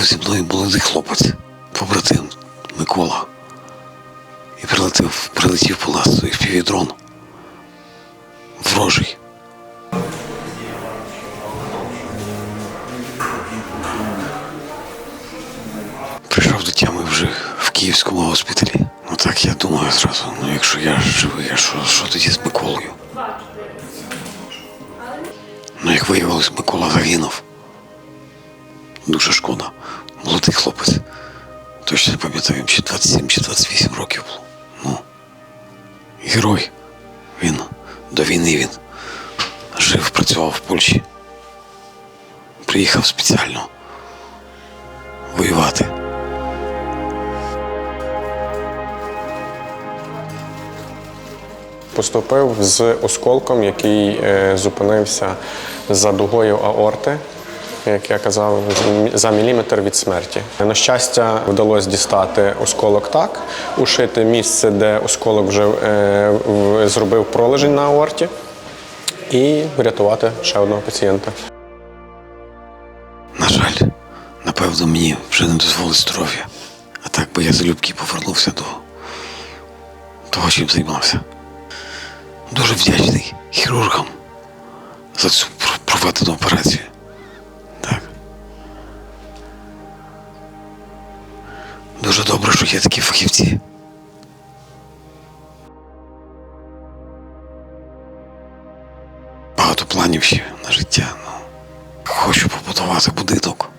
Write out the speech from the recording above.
Поїхав зі мною молодий хлопець, побратим Микола. І прилетів, прилетів по нас і впівдрон. Ворожий. Прийшов до тями вже в Київському госпіталі. Ну так я думаю зразу, ну якщо я живий, а що, що тоді з Миколою? Ну, як виявилось, Микола загинув. Дуже шкода. Молодий хлопець. Точно не пам'ятаю, чи 27, чи 28 років було. Ну. Герой. Він до війни він жив, працював в Польщі. Приїхав спеціально воювати. Поступив з осколком, який е, зупинився за дугою аорти, як я казав, за міліметр від смерті. На щастя, вдалося дістати осколок так, ушити місце, де осколок вже е, зробив пролежень на аорті, і врятувати ще одного пацієнта. На жаль, напевно, мені вже не дозволить здоров'я. А так би я залюбки повернувся до того, чим займався. Дуже вдячний хірургам за цю проведену операцію. Дуже добре, що є такі фахівці. Багато планів ще на життя. Ну, хочу побудувати будинок.